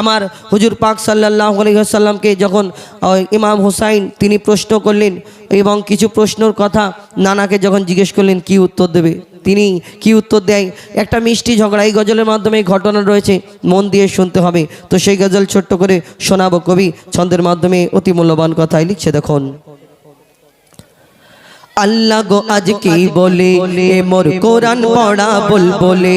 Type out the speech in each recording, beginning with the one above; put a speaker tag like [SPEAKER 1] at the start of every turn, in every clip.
[SPEAKER 1] আমার হুজুর পাক সাল্লাহ আলহিহাসাল্লামকে যখন ইমাম হুসাইন তিনি প্রশ্ন করলেন এবং কিছু প্রশ্নর কথা নানাকে যখন জিজ্ঞেস করলেন, কি উত্তর দেবে? তিনি কি উত্তর দেয়? একটা মিষ্টি ঝগড়া, এই গজলের মাধ্যমে ঘটনা রয়েছে, মন দিয়ে শুনতে হবে। তো সেই গজল ছোট্ট করে শোনাবো কবি, ছন্দের মাধ্যমে অতি মূল্যবান কথাই লিখছে দেখুন। আল্লাহ গো আজ কি বলে, এ মোর কোরআন পড়া বল বলে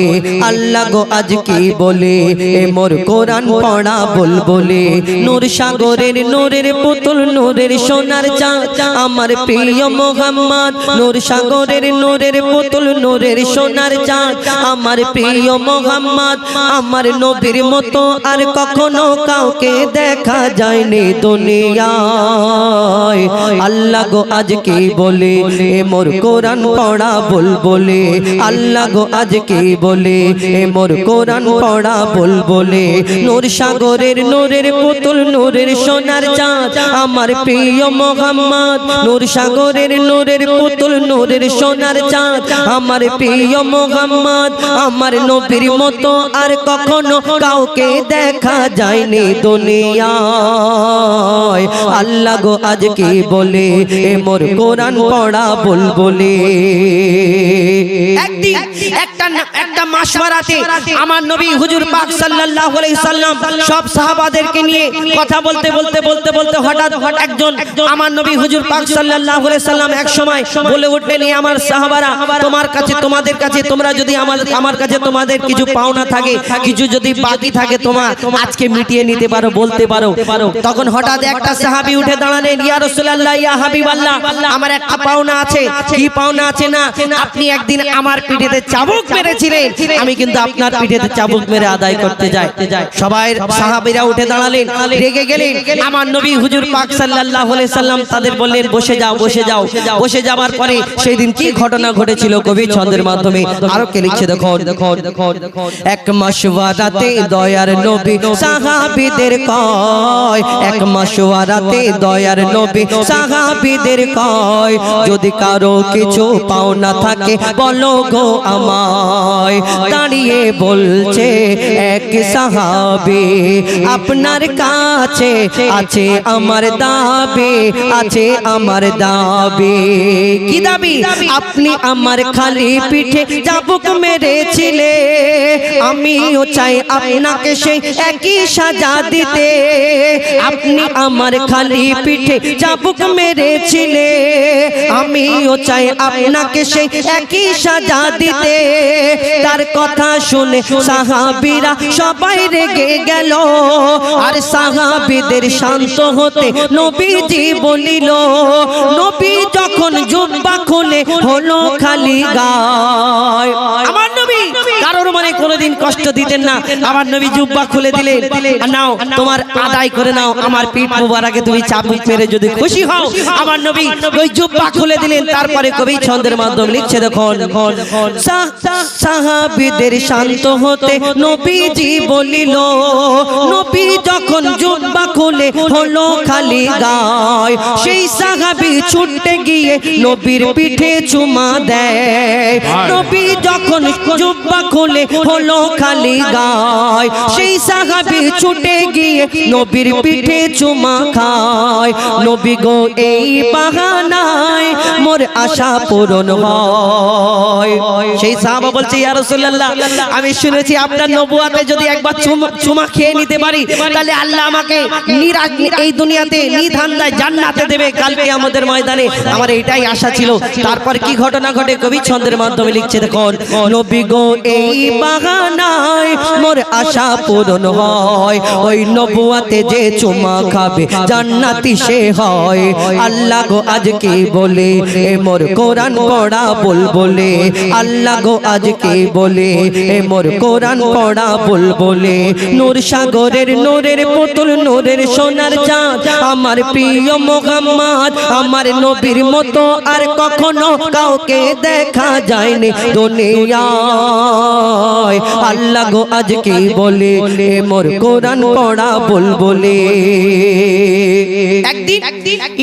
[SPEAKER 1] আল্লাহ গো আজ কি বলে, এ মোর কোরআন পড়া বল বলে নূর সাগরের নূরের পুতুল, নূরের সোনার চাঁদ। আমার প্রিয় মোহাম্মদ, নূর সাগরের নূরের পুতুল, নূরের সোনার চাঁদ। আমার প্রিয় মোহাম্মদ, আমার নবীর মতো আর কখনো কাউকে দেখা যায়নি দুনিয়ায়। আল্লাহ গো আজ কি বলে এ মোর কোরআন পড়া বল বলে। আল্লাহ গো আজ কি বলে, এ মোর কোরআন পড়া বল বলে। নূর সাগরের নূরের পুতুল, নূরের সোনার চাঁদ। আমার প্রিয় মোহাম্মদ, নূর সাগরের নূরের পুতুল, নূরের সোনার চাঁদ। আমার প্রিয় মোহাম্মদ, আমার নবীর মতো আর কখনো কাউকে দেখা যায়নি দুনিয়ায়। আল্লাহ গো আজ কি বলে, এ মোর কোরআন পড়া বল বলে একদিন একটা মাসওয়ারাতে আমার নবী হুজুর পাক সাল্লাল্লাহু আলাইহি সাল্লাম সব সাহাবাদেরকে নিয়ে কথা বলতে বলতে বলতে বলতে হঠাৎ একজন আমার নবী হুজুর পাক সাল্লাল্লাহু আলাইহি সাল্লাম এক সময় বলে উঠলেন আমার সাহাবারা, তোমার কাছে, তোমাদের কাছে তোমরা যদি আমার আমার কাছে তোমাদের কিছু পাওনা থাকে, কিছু যদি বাকি থাকে তোমার, আজকে মিটিয়ে নিতে পারো, বলতে পারো। তখন হঠাৎ একটা সাহাবী উঠে দাঁড়ালেন, ইয়া রাসূলুল্লাহ, ইয়া হাবিবাল্লাহ, আমার একটা পাওনা আছে। কি পাওনা আছে না? আপনি একদিন আমার পিঠেতে চাবুক মেরেছিলেন। আমি কিন্তু আপনার পিঠেতে চাবুক মেরে আদায় করতে যাই। সবাই সাহাবীরা উঠে দাঁড়ালেন রেগে গেলেন। আমার নবী হুজুর পাক সাল্লাল্লাহু আলাইহি সাল্লাম তাদের বললেন বসে যাও বসে যাও বসে যাবার পরে সেই দিন কি ঘটনা ঘটেছিল কবি ছন্দের মাধ্যমে? আরও কে লিখছে দেখো দেখো দেখো এক মাসওয়ারাতে দয়ার নবী সাহাবীদের কয় এক মাসওয়ারাতে দয়ার নবী সাহাবীদের কয় যদি কারও কিছু পাওনা থাকে বলো গো আমায় দাঁড়িয়ে বলছে এক সাহাবী, আপনার কাছে আছে আমার দাবি, আছে আমার দাবি। কি দাবি? আপনি আমার খালি পিঠে চাবুক মেরেছিলে, আমিও চাই আপনাকে সেই একই সাজা দিতে। আপনি আমার খালি পিঠে চাবুক মেরেছিলে, আমিও চাই আপনাকে সেই একই সাজা দিতে। তার কথা শুনে সাহাবিরা সবাই রেগে গেল। আর সাহাবিদের শান্ত হতে নবীজি বলিল নবী যখন জুব্বা খুলে হলো খালি গায়। আমার কোনোদিন কষ্ট দিতেন না। আমার নবী জুব্বা খুলে দিলেন। নাও তোমার আদায় করে নাও। আমার পিঠ মুবারকে তুমি চাবুক মেরে যদি খুশি হও আমার নবী ওই জুব্বা খুলে দিলেন। তারপরে কবি ছন্দের মাধ্যমে লিখছে দেখুন। সাহাবীদের শান্ত হতে নবীজি বলিল নবী যখন জুব্বা খুলে হলো খালি গায় সেই সাহাবী ছুটতে গিয়ে নবীর পিঠে চুমা দেয়। নবী যখন জুব্বা খুলে হলো খালি গায়। সেই সাহাবী ছুটে গিয়ে নবীর পিঠে চুমা খায়। নবী গো, এই বাহানায় মোর আশা পূরণ হয়। সেই সাহাবা বলছে, ইয়া রাসূলুল্লাহ, আমি শুনেছি আপনার নবুয়াতে যদি একবার চুমা- খেয়ে নিতে পারি, তাহলে আল্লাহ আমাকে এই দুনিয়াতে নিধান্দায় জান্নাতে দেবে। কালকে আমাদের ময়দানে। আমার এটাই আশা ছিল। তারপর কি ঘটনা ঘটে? কবি ছন্দের মাধ্যমে লিখছে, দেখুন, নবী গো, এই বাগানায় মোর আশা পূরণ হয়। ওই নবুয়াতে যে চুমা খাবে, জান্নাতি সে হয়। আল্লাহ গো আজ কি বলে, এ মোর কোরআন পড়া বল বলে আল্লাহ গো আজ কি বলে, এ মোর কোরআন পড়া বল বলে নূর সাগরের নূরের পুতুল, নূরের সোনার চাঁদ। আমার প্রিয় মোহাম্মদ, আমার নবীর মতো আর কখনো কাউকে দেখা যায়নি দুনিয়ায়। আল্লাহ গো আজ কি বলে মোর কোরআন পড়া বল বলে একদিন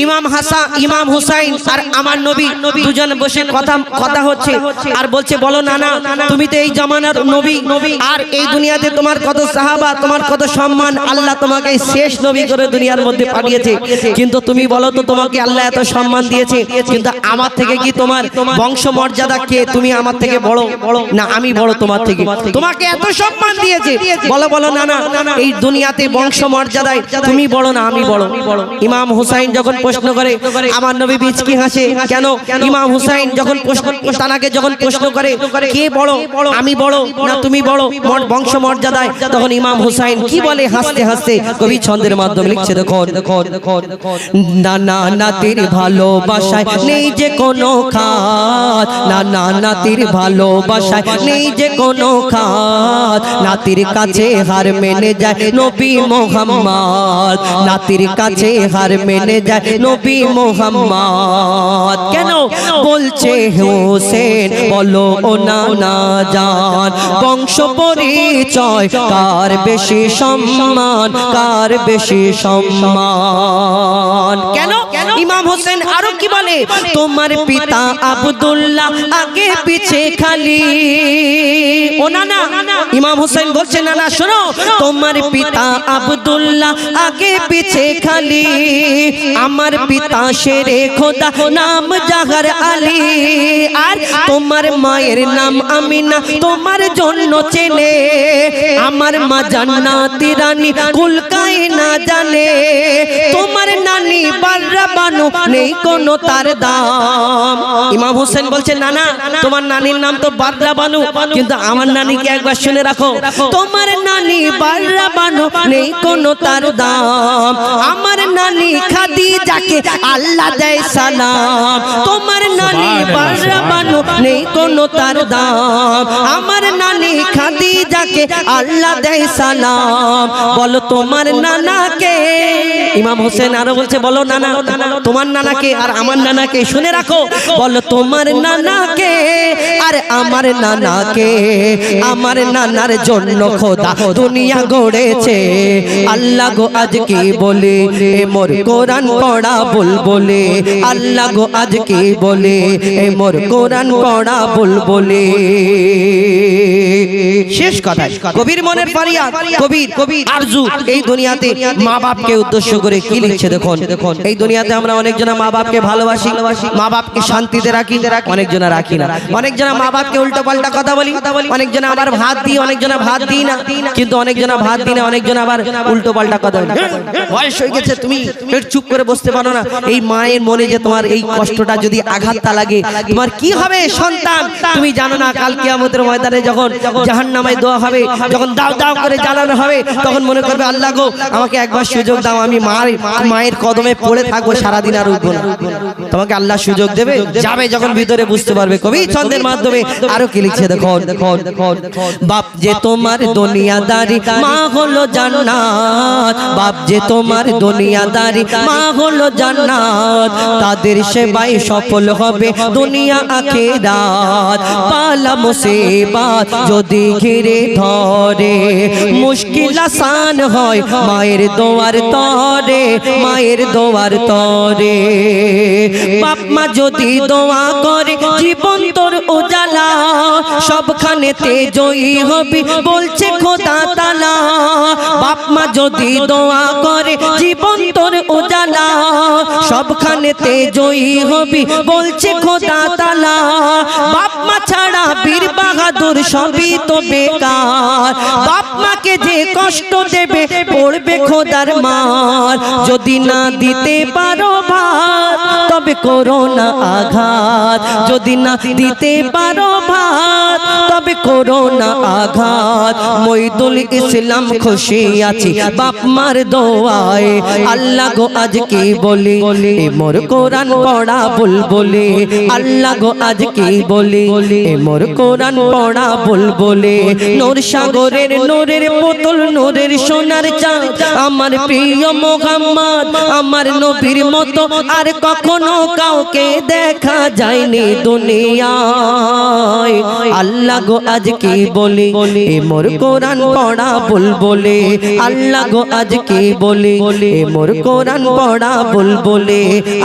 [SPEAKER 1] ইমাম হাসান ইমাম হুসাইন আর আমার নবী দুজন বসে কথা কথা হচ্ছে আর বলছে বলো না না তুমি তো এই জামানার নবী। আর এই দুনিয়াতে তোমার কত সাহাবা তোমার কত সম্মান আল্লাহ তোমাকে শেষ নবী করে দুনিয়ার মধ্যে পাঠিয়েছে। কিন্তু তুমি বলো তো তোমাকে আল্লাহ এত সম্মান দিয়েছে। কিন্তু আমার থেকে কি তোমার বংশ মর্যাদা কে? তুমি আমার থেকে বড়। না আমি বড় তোমার থেকে। তোমাকে এত সম্মান দিয়েছে। বলো বলো না না এই দুনিয়াতে বংশ মর্যাদায় তুমি বড় না আমি বড় ইমাম হুসাইন যখন প্রশ্ন করে আমার নবী বিচকি হাসে? কেন? ইমাম হুসাইন যখন প্রশ্ন তানাকে যখন প্রশ্ন করে কে বড় আমি বড় না তুমি বড় বংশ মর্যাদায় তখন ইমাম হুসাইন কি বলে? হাসতে হাসতে কবি ছন্দের মাধ্যমে লিখছে দেখো দেখো দেখো না না নাতির ভালোবাসায় নেই যে কোনো খাত। না না না নাতির ভালোবাসায় নেই যে কোনো খাত নাতির কাছে হার মেনে যায় নবী মোহাম্মদ। নাতির কাছে হার মেনে যায় নবী মোহাম্মদ। কেন? বলছে হোসেন, বলো ও না না জান, বংশ পরিচয় কার বেশি সম্মান, কার বেশি সম্মান? কেন? ইমাম হোসেন আরও কি বলে? তোমার পিতা আব্দুল্লাহ আগে পিছে খালি। ইমাম হোসেন বলছে না না শোনো, তোমার পিতা আব্দুল্লাহ আগে পিছে খালি। আমার পিতা শেরে খোদা নাম জাহার আলী। আর তোমার মায়ের নাম আমিনা, তোমার জন্য চেনে। আমার মা জান্নাতি রানী কুলকাই না জানে। তোমার নানি বাররা বানু নেই কোনো তার দাম। ইমাম হোসেন বলছে না না তোমার নানির নাম তো বাররা বানু কিন্তু আমার নানিকে একবার শুনে রাখো। তোমার নানি বাররা বানু নেই কোনো তার দাম। আমার নানি খাদিজাকে আল্লাহ দেয় সালাম। তোমার নানি বাররা বানু নেই কোনো তার দাম। আমার নানি খাদিজাকে আল্লাহ দেয় সালাম। বলো তোমার নানাকে। ইমাম হোসেন আরও বলছে বলো নানা। তোমার নানাকে আর আমার নানাকে শুনে রাখো। বলো তোমার নানাকে আর আমার নানাকে আমার নানার জন্য খোদা দুনিয়া গড়েছে। আল্লাহ গো আজ কি বলে এ মোর কোরআন পড়া বল। বলে। আল্লাহ গো আজ কি বলে এ মোর কোরআন পড়া বল। বলে। শেষ কথা। কবির মনের ফারিয়াদ কবির কবির আরজু এই দুনিয়াতে মা বাপকে উদ্দেশ্য করে কি লিখছে দেখুন? দেখুন? এই দুনিয়াতে আমরা অনেকজনা মা বাপকে ভালোবাসি মা বাপকে শান্তিতে রাখি অনেকজনা রাখি না। অনেকজনা মা বাপকে উল্টো পাল্টা কথা বলি অনেকজনা আবার ভাত দিই অনেকজনা ভাত দিই না। কিন্তু অনেকজনা ভাত দিই না অনেকজন আবার উল্টো পাল্টা কথা বলি। বয়স হয়ে গেছে তুমি চুপ করে বসতে পারো না। এই মায়ের মনে যে তোমার এই কষ্টটা যদি আঘাতটা লাগে তোমার কি হবে সন্তান? তুমি জানো না কাল কিয়ামতের ময়দানে যখন জাহান্নামায় দোয়া হবে যখন দাও দাও করে জ্বালানো হবে তখন মনে করবে আল্লাহ গো আমাকে একবার সুযোগ দাও আমি মায়ের মায়ের কদমে পড়ে থাকব সারাদিন আর উঠবো না। তোমাকে আল্লাহ সুযোগ দেবে, যাবে যখন ভিতরে বুঝতে পারবে। কবি মাধ্যমে আরও কি লিখছে দেখো বাপ যে তোমার দুনিয়াদারি, মা হলো জান্নাত। বাপ যে তোমার দুনিয়াদারি, মা হলো জান্নাত। তাদের সেবাই সফল হবে দুনিয়া যদি ঘিরে ধরে, মুশকিল আসান হয় মায়ের দোয়ার তরে, মায়ের দোয়ার তরে। বাপ মা যদি দোয়া করে, জীবন তোর উজালা। সবখানেতে জয়ী হবি বলছে খোদা তালা। বাপ মা যদি দোয়া করে, জীবন তোর উজালা। সবখানেতে জয়ী হবি বলছে খোদা তালা। বাপ মা বাহাদুর সবই তো বেকার। বাপ মাকে যে কষ্ট দেবে, পড়বে খোদার মার। যদি না দিতে পারো ভাত, তবে করো না আঘাত। যদি না দিতে পারো ভাত তবে করোনা আঘাত মইদুল ইসলাম খুশি আছি, বাপ মার দোয়ায়। আল্লাহ গো আজ কি বলি, এ মোর কোরআন পড়া বুল বলে আল্লাহ গো আজ কি বলি, এ মোর কোরআন পড়া বুল বলে নূর সাগরের নূরের পুতুল, নূরের সোনার চাঁদ। আমার প্রিয় মোহাম্মদ, আমার নবীর মতো আর কখনো কাউকে দেখা যায়নি দুনিয়ায়। আল্লাহ গো আজ কি বলি? এ মোর কোরআন পড়া বুল বলে আল্লাহ গো আজ কি বলি? এ মোর কোরআন পড়া বুল বলে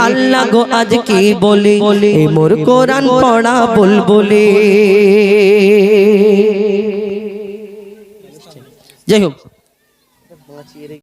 [SPEAKER 1] আল্লাহ গো আজ কি বলি? এ মোর কোরআন পড়া বুল বলে যাই হোক।